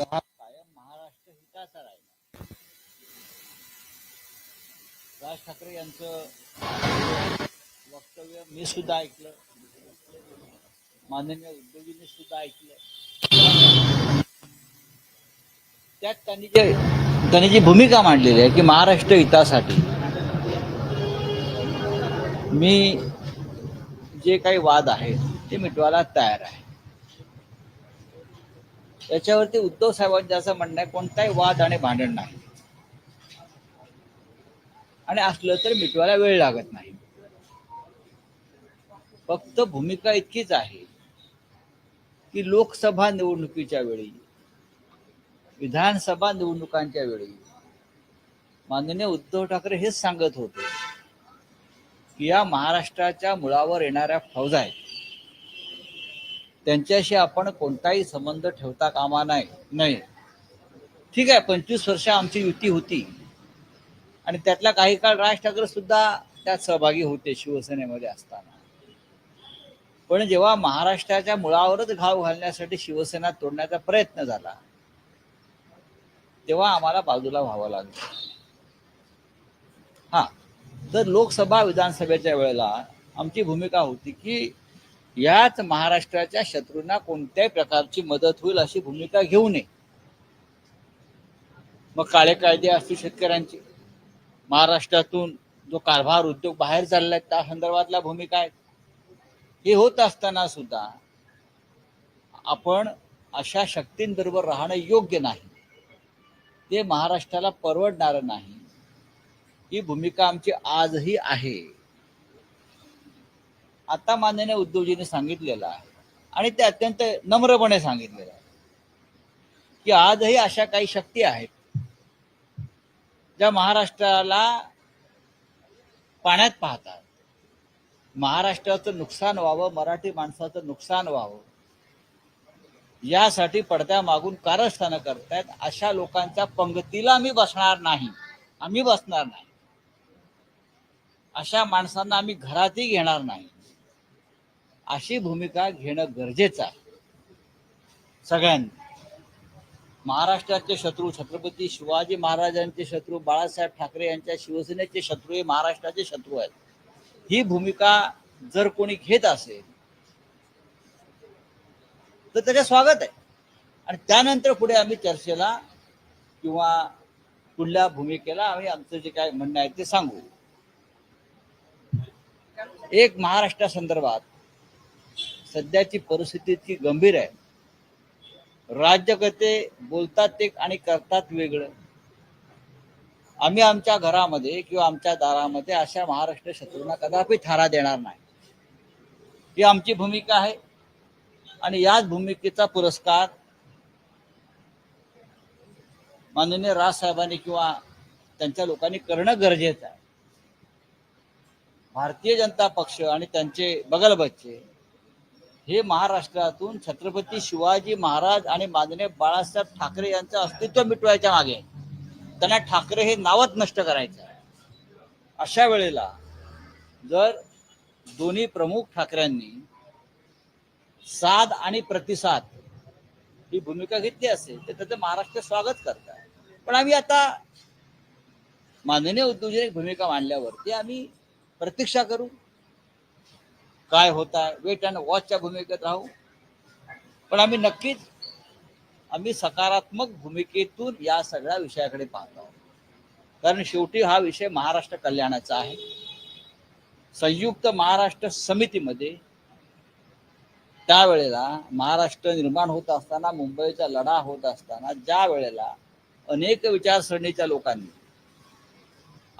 मार्ग हा कायम महाराष्ट्र हिताचा राहिला. राज ठाकरे यांचं वक्तव्य मी सुद्धा ऐकलं. माननीय उद्योगींनी सुद्धा ऐकलं. त्यात त्यांनी जे त्यांनी जी भूमिका मांडलेली आहे की महाराष्ट्र हितासाठी मी जे काही वाद आहेत ते मिटवायला तयार आहे. याच्यावरती उद्धव साहेबांचं असं म्हणणं आहे कोणताही वाद आणि भांडण नाही. आणि असलं तर मिटवायला वेळ लागत नाही. फक्त भूमिका इतकीच आहे की लोकसभा निवडणुकीच्या वेळी विधानसभा निवडणुकांच्या वेळी माननीय उद्धव ठाकरे हेच सांगत होते की या महाराष्ट्राच्या मुळावर येणाऱ्या फौजा आहेत. त्यांच्याशी आपण कोणताही संबंध ठेवता कामा नाही नाही. ठीक आहे पंचवीस वर्ष आमची युती होती. आणि त्यातला काही काळ राज ठाकरे सुद्धा त्यात सहभागी होते शिवसेनेमध्ये असताना. पण जेव्हा महाराष्ट्राच्या मुळावरच घाव घालण्यासाठी शिवसेना तोडण्याचा प्रयत्न झाला तेव्हा आम्हाला बाजूला व्हावं लागलं. हा तर लोकसभा विधानसभेच्या वेळेला आमची भूमिका होती की याच महाराष्ट्राच्या शत्रूंना कोणत्याही प्रकारची मदत होईल अशी भूमिका घेऊ नये. मग काळे कायदे असतील शेतकऱ्यांचे. महाराष्ट्रातून जो कारभार उद्योग बाहेर चाललाय त्या संदर्भातल्या भूमिका आहेत. हे होत असताना सुद्धा आपण अशा शक्तींबरोबर राहणं योग्य नाही. ते महाराष्ट्राला परवडणारं नाही. ही भूमिका आमची आजही आहे. आता माननीय उद्धवजीने सांगितलेलं आहे. आणि ते अत्यंत नम्रपणे सांगितलेलं आहे. की आजही अशा काही शक्ती आहेत ज्या महाराष्ट्राला पाण्यात पाहतात. महाराष्ट्राचं नुकसान व्हावं मराठी माणसाचं नुकसान व्हावं यासाठी पडद्या मागून कारस्थानं करतायत अशा लोकांच्या पंगतीला आम्ही बसणार नाही. आम्ही बसणार नाही. अशा माणसांना आम्ही घरातही घेणार नाही. अशी भूमिका घेणं गरजेचं आहे. सगळ्यांनी. महाराष्ट्राचे शत्रू छत्रपती शिवाजी महाराजांचे शत्रू बाळासाहेब ठाकरे यांच्या शिवसेनेचे शत्रू हे महाराष्ट्राचे शत्रू आहेत. ही भूमिका जर कोणी घेत असेल तर त्याचे स्वागत आहे. आणि त्यानंतर पुढे आम्ही चर्चेला किंवा पुढल्या भूमिकेला आम्ही आमचं जे काय म्हणणं आहे ते सांगू. एक महाराष्ट्रा संदर्भात सध्याची परिस्थिती इतकी गंभीर आहे. राज्यकर्ते बोलतात एक आणि करतात वेगळं. आम्ही आमच्या घरामध्ये किंवा आमच्या दारामध्ये अशा महाराष्ट्र शत्रूंना कदापि थारा देणार नाही. ही आमची भूमिका आहे आणि याच भूमिकेचा पुरस्कार माननीय राजसाहेबांनी किंवा त्यांच्या लोकांनी करणं गरजेचं आहे. भारतीय जनता पक्ष आणि त्यांचे बगलबच्चे हे महाराष्ट्रातून छत्रपती शिवाजी महाराज आणि माननीय बाळासाहेब ठाकरे यांचं अस्तित्व मिटवायच्या मागे त्यांना ठाकरे हे नावच नष्ट करायचं अशा वेळेला जर दोन्ही प्रमुख ठाकऱ्यांनी साध आणि प्रतिसाद ही भूमिका घेतली असेल तर त्याचं महाराष्ट्र स्वागत करतात. पण आम्ही आता माननीय उद्योजक भूमिका मांडल्यावरती आम्ही प्रतीक्षा करू. काय होत आहे वेट अँड वॉचच्या भूमिकेत राहू पण आम्ही नक्कीच आम्ही सकारात्मक भूमिकेतून या सगळ्या विषयाकडे पाहतो आहोत. कारण शेवटी हा विषय महाराष्ट्र कल्याणाचा आहे संयुक्त महाराष्ट्र समितीमध्ये त्यावेळेला महाराष्ट्र निर्माण होत असताना मुंबईचा लढा होत असताना ज्या वेळेला अनेक विचारसरणीच्या लोकांनी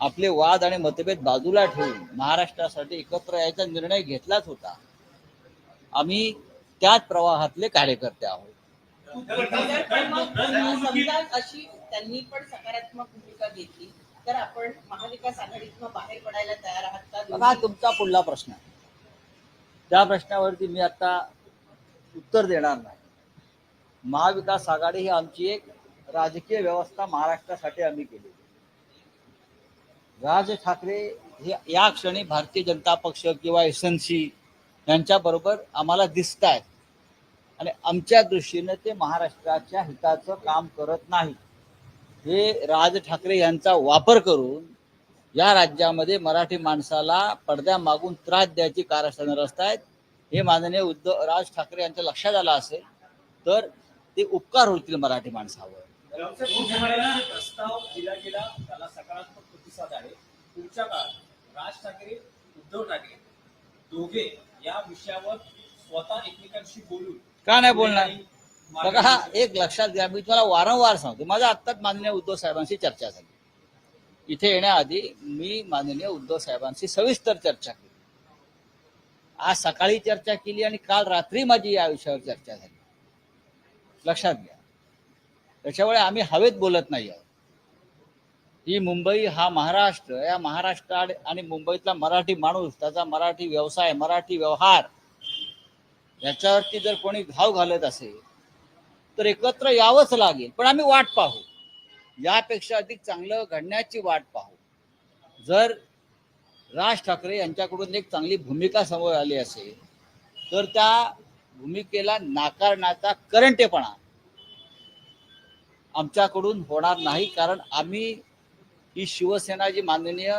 आपले वाद आणि मतभेद बाजूला ठेवून महाराष्ट्रासाठी एकत्र यायचा निर्णय घेतलाच होता. आम्ही त्याच प्रवाहातले कार्यकर्ते आहोत. अशी त्यांनी पण सकारात्मक भूमिका घेतली. तर आपण महाविकास आघाडीतनं बाहेर पडायला तयार आहात का? तुमचा पुढला प्रश्न. आहे त्या प्रश्नावरती मी आता उत्तर देणार नाही. महाविकास आघाडी ही आमची एक राजकीय व्यवस्था महाराष्ट्रासाठी आम्ही केली राज ठाकरे हे या क्षणी भारतीय जनता पक्ष किंवा एस एन सी यांच्याबरोबर आम्हाला दिसत आहेत. आणि आमच्या दृष्टीनं ते महाराष्ट्राच्या हिताचं काम करत नाही हे राज ठाकरे यांचा वापर करून या राज्यामध्ये मराठी माणसाला पडद्या मागून त्रास द्यायची कारस्थानं रचतायत. हे माननीय उद्धव राज ठाकरे यांच्या लक्षात आलं असेल तर ते उपकार होतील मराठी माणसावर. प्रतिसाद आहे. पुढच्या काळात राज ठाकरे उद्धव ठाकरे दोघे या विषयावर स्वतः एकमेकांशी बोलून का नाही बोलणार? बघा हा एक लक्षात घ्या. मी तुम्हाला वारंवार सांगतो. माझा आत्ताच माननीय उद्धव साहेबांशी चर्चा झाली. इथे येण्याआधी मी माननीय उद्धव साहेबांशी सविस्तर चर्चा केली. आज सकाळी चर्चा केली आणि काल रात्री माझी या विषयावर चर्चा झाली. लक्षात घ्या. त्याच्यामुळे आम्ही हवेत बोलत नाही आहोत. ही मुंबई हा महाराष्ट्र या महाराष्ट्र आणि मुंबईतला मराठी माणूस त्याचा मराठी व्यवसाय मराठी व्यवहार याच्यावरती जर कोणी घाव घालत असेल तर एकत्र यावंच लागेल. पण आम्ही वाट पाहू. यापेक्षा अधिक चांगलं घडण्याची वाट पाहू. जर राज ठाकरे यांच्याकडून एक चांगली भूमिका समोर आली असेल तर त्या भूमिकेला नाकारण्याचा करंटेपणा आमच्याकडून होणार नाही कारण आम्ही ही शिवसेना जी माननीय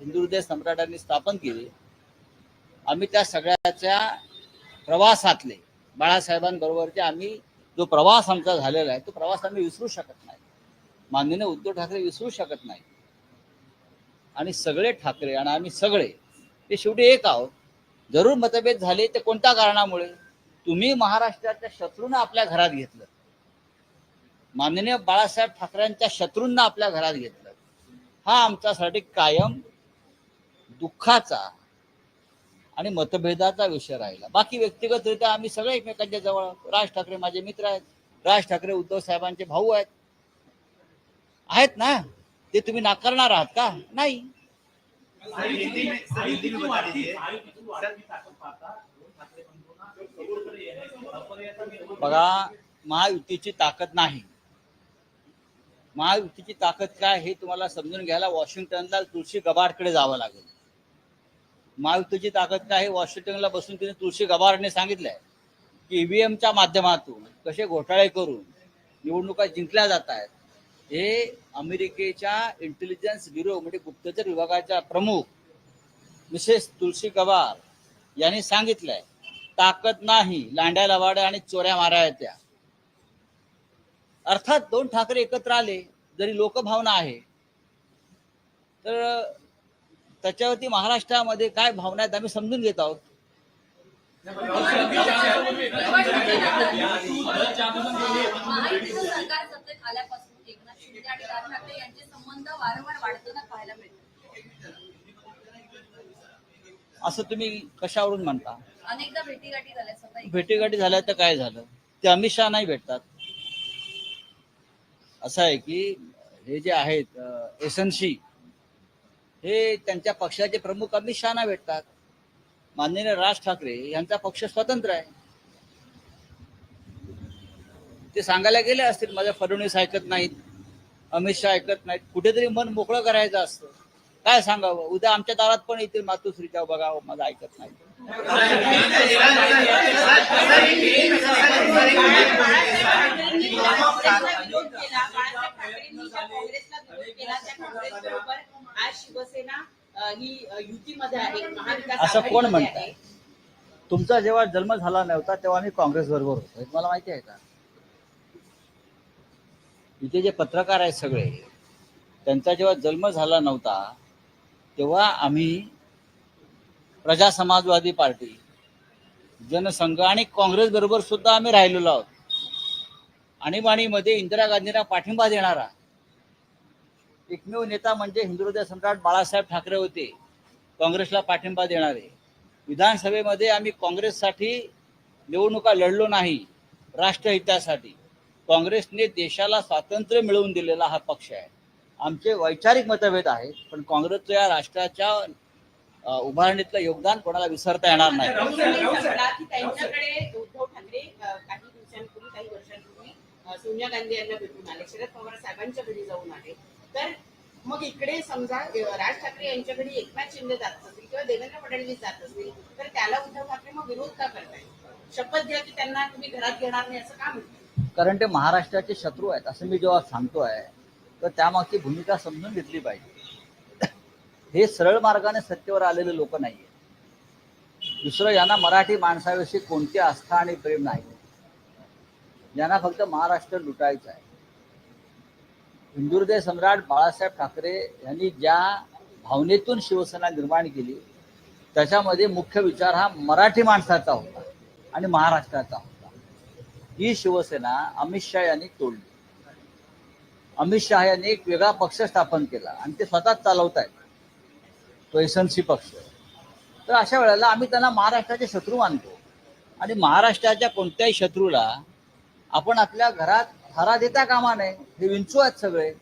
हिंदुहृदय सम्राटांनी स्थापन केली आम्ही त्या सगळ्याच्या प्रवासातले बाळासाहेबांबरोबरचे आम्ही जो प्रवास आमचा झालेला आहे तो प्रवास आम्ही विसरू शकत नाही. माननीय उद्धव ठाकरे विसरू शकत नाही. आणि सगळे ठाकरे आणि आम्ही सगळे ते शेवटी एक आहोत. जरूर मतभेद झाले ते कोणत्या कारणामुळे? तुम्ही महाराष्ट्राच्या शत्रूंना आपल्या घरात घेतलं. माननीय बाळासाहेब ठाकरेंच्या शत्रूंना आपल्या घरात घेतलं. हा आमच्यासाठी कायम दुःखाचा आणि मतभेदाचा विषय राहिला. बाकी व्यक्तिगतरित्या आम्ही सगळे एकमेकांच्या जवळ राज ठाकरे माझे मित्र आहेत राज ठाकरे उद्धव साहेबांचे भाऊ आहेत. आहेत ना? ते तुम्ही नाकारणार आहात का? नाही. बघा महायुतीची ताकद नाही. महायुतीची ताकद काय हे तुम्हाला समजून घ्यायला वॉशिंग्टनला तुळशी गबाडकडे जावं लागेल. महायुतीची ताकद काय हे वॉशिंग्टनला बसून तिने तुळशी गबाडने सांगितलंय की ईव्हीएमच्या माध्यमातून कसे घोटाळे करून निवडणुका जिंकल्या जात आहेत हे अमेरिकेच्या इंटेलिजन्स ब्युरो म्हणजे गुप्तचर विभागाच्या प्रमुख मिसेस तुळशी गबार यांनी सांगितलंय. ताकद नाही लांड्या लवाड्या आणि चोऱ्या मारा येत्या अर्थात दोन ठाकरे एकत्र आले जरी लोकभावना आहे तर त्याच्यावरती महाराष्ट्रामध्ये काय भावना आहेत आम्ही समजून घेत आहोत. असं तुम्ही कशावरून म्हणता? अनेकदा भेटीगाठी झाल्या भेटीगाठी झाल्या तर काय झालं? ते अमित शहा नाही भेटतात. असं आहे की हे जे आहेत एसएनसी हे त्यांच्या पक्षाचे प्रमुख अमित शहाना भेटतात. माननीय राज ठाकरे यांचा पक्ष स्वतंत्र आहे. ते सांगायला गेले असतील माझ्या फडणवीस ऐकत नाहीत अमित शहा ऐकत नाहीत कुठेतरी मन मोकळं करायचं असतं. काय सांगावं? उद्या आमच्या दारात पण येतील मातोश्रीच्या बघावं माझं ऐकत नाही. असं कोण म्हणत तुमचा जेव्हा जन्म झाला नव्हता तेव्हा मी काँग्रेस बरोबर होतो. तुम्हाला माहिती आहे का? इथे जे पत्रकार आहेत सगळे त्यांचा जेव्हा जन्म झाला नव्हता तेव्हा आम्ही प्रजा समाजवादी पार्टी जनसंघ आणि काँग्रेस बरोबर सुद्धा आम्ही राहिलेलो आहोत. आणीबाणीमध्ये इंदिरा गांधींना पाठिंबा देणारा एकमेव नेता म्हणजे हिंदू हृदय सम्राट बाळासाहेब ठाकरे होते काँग्रेसला पाठिंबा देणारे. विधानसभेमध्ये आम्ही काँग्रेससाठी निवडणुका लढलो नाही राष्ट्रहितासाठी. काँग्रेसने देशाला स्वातंत्र्य मिळवून दिलेला हा पक्ष आहे. आमचे वैचारिक मतभेद आहेत पण काँग्रेसचं या राष्ट्राच्या उभारणीतलं योगदान कोणाला विसरता येणार नाही. उद्धव ठाकरे काही दिवसांपूर्वी काही वर्षांपूर्वी सोनिया गांधी यांना भेटून आले. शरद पवार साहेबांच्या घरी जाऊन आले. तर मग इकडे समजा राज ठाकरे यांच्या घरी एकनाथ शिंदे जात असतील किंवा देवेंद्र फडणवीस जात असतील तर त्याला उद्धव ठाकरे मग विरोध का करतायत? शपथ घ्या की त्यांना तुम्ही घरात घेणार नाही असं का म्हणतो कारण ते महाराष्ट्राचे शत्रू आहेत असं मी जेव्हा सांगतोय तर त्यामागची भूमिका समजून घेतली पाहिजे. हे सरळ मार्गाने सत्तेवर आलेले लोक नाहीये. दुसरं यांना मराठी माणसाविषयी कोणती आस्था आणि प्रेम नाही. यांना फक्त महाराष्ट्र लुटायचं आहे. हिंदुर्दय सम्राट बाळासाहेब ठाकरे यांनी ज्या भावनेतून शिवसेना निर्माण केली त्याच्यामध्ये मुख्य विचार हा मराठी माणसाचा होता आणि महाराष्ट्राचा होता. ही शिवसेना अमित शहा यांनी तोडली. अमित शहा यांनी एक वेगळा पक्ष स्थापन केला आणि ते स्वतःच चालवत आहेत तो एसएनसी पक्ष. तर अशा वेळेला आम्ही त्यांना महाराष्ट्राचे शत्रू मानतो. आणि महाराष्ट्राच्या कोणत्याही शत्रूला आपण आपल्या घरात थारा देता कामा नये. हे विंचू आहेत सगळे.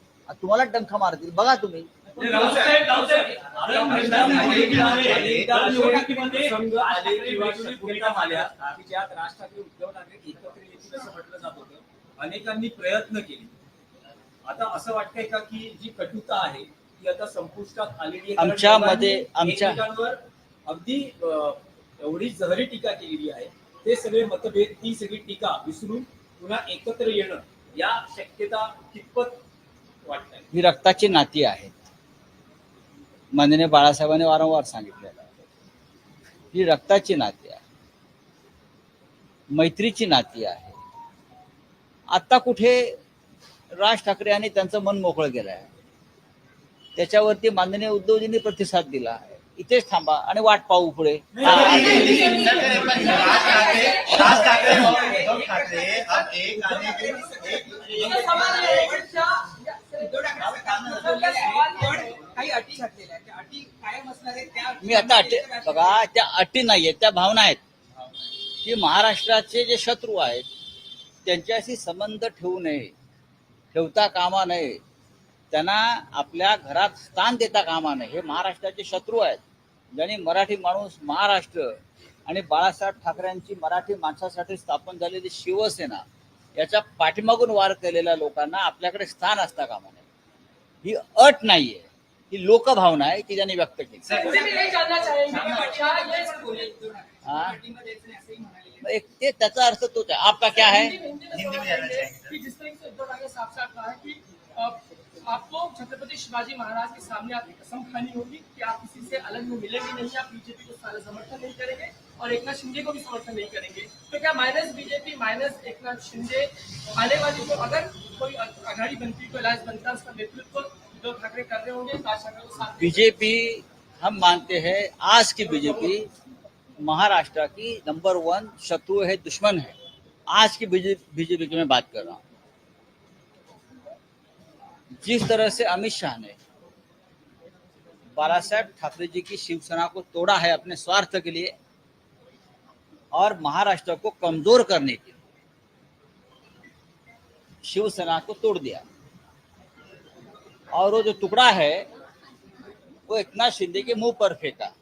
तुम्हाला डंख मारतील. बघा तुम्ही. अनेकांनी प्रयत्न केले. आता असं वाटतंय का की जी कटुता आहे ती आता संपुष्टात आलेली आहे? आमच्यामध्ये- दोघांनी आमच्या- अगदी एवढी जहरी टीका केलेली आहे. ते सगळे मतभेद ती सगळी टीका विसरून पुन्हा एकत्र येणं या शक्यता कितपत वाटत ही रक्ताची नाती आहेत. माननीय बाळासाहेबांनी वारंवार सांगितलेलं आहे. ही रक्ताची नाती आहे. मैत्रीची नाती आहे. आता कुठे राज ठाकरे यांनी त्यांचं मन मोकळं केलं आहे त्याच्यावरती माननीय उद्धवजींनी प्रतिसाद दिला आहे इथेच थांबा आणि वाट पाहू पुढे हा, मी आता अटी बघा त्या अटी नाही आहेत त्या भावना आहेत की महाराष्ट्राचे जे शत्रू आहेत त्यांच्याशी संबंध ठेवू नये ठेवता कामा नये. त्यांना आपल्या घरात स्थान देता कामा नये. हे महाराष्ट्राचे शत्रू आहेत. ज्यांनी मराठी माणूस महाराष्ट्र आणि बाळासाहेब ठाकरेंची मराठी माणसासाठी स्थापन झालेली शिवसेना याच्या पाठीमागून वार केलेल्या लोकांना आपल्याकडे स्थान असता कामा नये. ही अट नाहीये. ही लोकभावना आहे की ज्यांनी व्यक्त केली. हाँ? एक ते त्याचा अर्थ तोच आहे. आपका क्या है? कि उद्धव ठाकरे साफ़ साफ़ कहा है कि आपको छत्रपति शिवाजी महाराज के सामने आपकी कसम खानी होगी कि आप किसी से अलग में मिलेंगे नहीं, आप बीजेपी को सारा समर्थन नहीं करेंगे और एक नाथ शिंदे को भी समर्थन नहीं करेंगे। तो क्या माइनस बीजेपी माइनस एक नाथ शिंदे आने वाली जो अगर कोई अघाड़ी बनती, कोई अलायंस बनता उसका नेतृत्व उद्धव ठाकरे कर रहे होंगे को बीजेपी, हम मानते हैं, आज की बीजेपी महाराष्ट्र की नंबर वन शत्रु है, दुश्मन है। आज की बीजेपी की मैं बात कर रहा हूँ। जिस तरह से अमित शाह ने बाला साहेब ठाकरे जी की शिवसेना को तोड़ा है अपने स्वार्थ के लिए और महाराष्ट्र को कमज़ोर करने के लिए शिवसेना को तोड़ दिया। और वो जो टुकड़ा है वो इतना शिंदे के मुँह पर फेंका।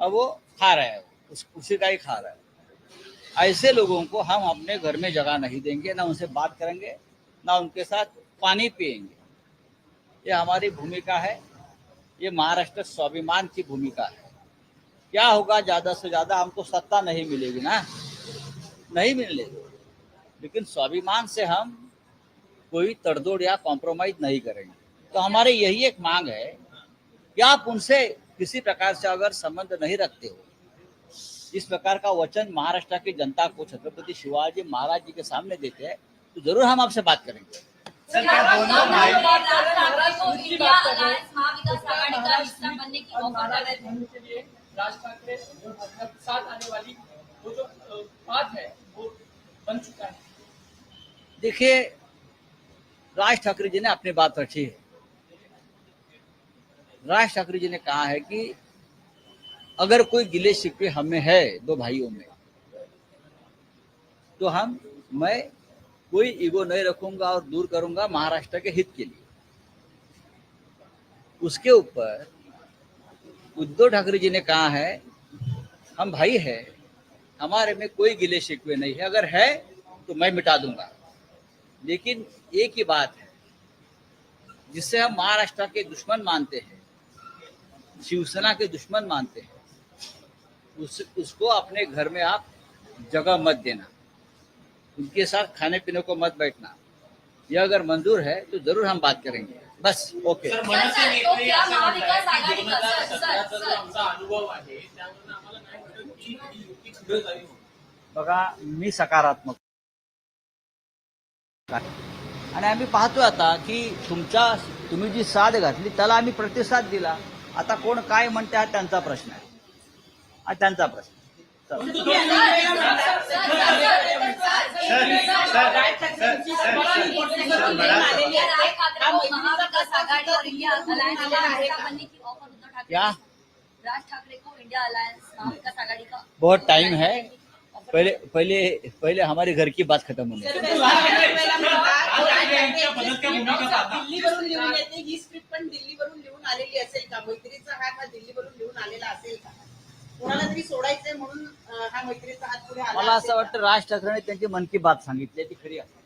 अब वो खा रहा है उस, उसी का ही खा रहा है। ऐसे लोगों को हम अपने घर में जगह नहीं देंगे ना उनसे बात करेंगे ना उनके साथ पानी पिएँगे। ये हमारी भूमिका है। ये महाराष्ट्र स्वाभिमान की भूमिका है। क्या होगा, ज़्यादा से ज़्यादा हमको सत्ता नहीं मिलेगी ना? नहीं मिलेगी लेकिन स्वाभिमान से हम कोई तड़दोड़ या कॉम्प्रोमाइज नहीं करेंगे। तो हमारी यही एक मांग है कि आप उनसे किसी प्रकार से अगर संबंध नहीं रखते हो, इस प्रकार का वचन महाराष्ट्र की जनता को छत्रपति शिवाजी महाराज जी के सामने देते हैं तो ज़रूर हम आपसे बात करेंगे। सर क्या दोनों भाई? राज ठाकरे को इंडिया अलायंस महाविकास आघाड़ी का हिस्सा बनने की ऑफ़र कर नाराज़ रहे थे। होने के लिए राज ठाकरे उद्धव ठाकरे के साथ आने वाली वो जो बात है वो बन चुका है। देखिए राज ठाकरे जी ने अपनी बात रखी है। राज ठाकरे जी ने कहा है कि अगर कोई गिले शिकवे हमें है दो भाइयों में तो हम मैं कोई ईगो नहीं रखूँगा और दूर करूँगा महाराष्ट्र के हित के लिए। उसके ऊपर उद्धव ठाकरे जी ने कहा है, हम भाई है, हमारे में कोई गिले शिकवे नहीं है। अगर है तो मैं मिटा दूँगा। लेकिन एक ही बात है जिससे हम महाराष्ट्र के दुश्मन मानते हैं, शिवसेना के दुश्मन मानते हैं, उस, उसको अपने घर में आप जगह मत देना। उनके साथ खाने पीने को मत बैठना ये अगर मंजूर है तो जरूर हम बात करेंगे बस okay sir, sir, MNS sir, तो नेते क्या असं महाविकास म्हणतात की आघाडी का? सर, सर, 2017 चा जो सर. आमचा अनुभव आहे त्यावरून आम्हाला नाही वाटत की युती पुढे जावी म्हणून. बघा मी सकारात्मक आहे. आणि आम्ही पाहतोय आता की तुमच्या तुम्ही जी साथ घातली त्याला आम्ही प्रतिसाद दिला आता कोण काय म्हणते हा त्यांचा प्रश्न आहे हा त्यांचा प्रश्न महाविकास आघाडी और इंडिया अलायंस बनने की ऑफर उद्धव ठाकरे क्या? राज ठाकरे को इंडिया अलायंस महाविकास आघाड़ी का बहुत टाइम है। पहले पहले पहले हमारे घर की बात खत्म होने दिल्लीवरून लिहून येते ही स्क्रिप्ट पण दिल्लीवरून लिहून आलेली असेल का? मैत्रीचा हात हा दिल्लीवरून लिहून आलेला असेल का? मला असं वाटतं राज ठाकरेने त्यांची मन की बात सांगितली ती खरी आहे.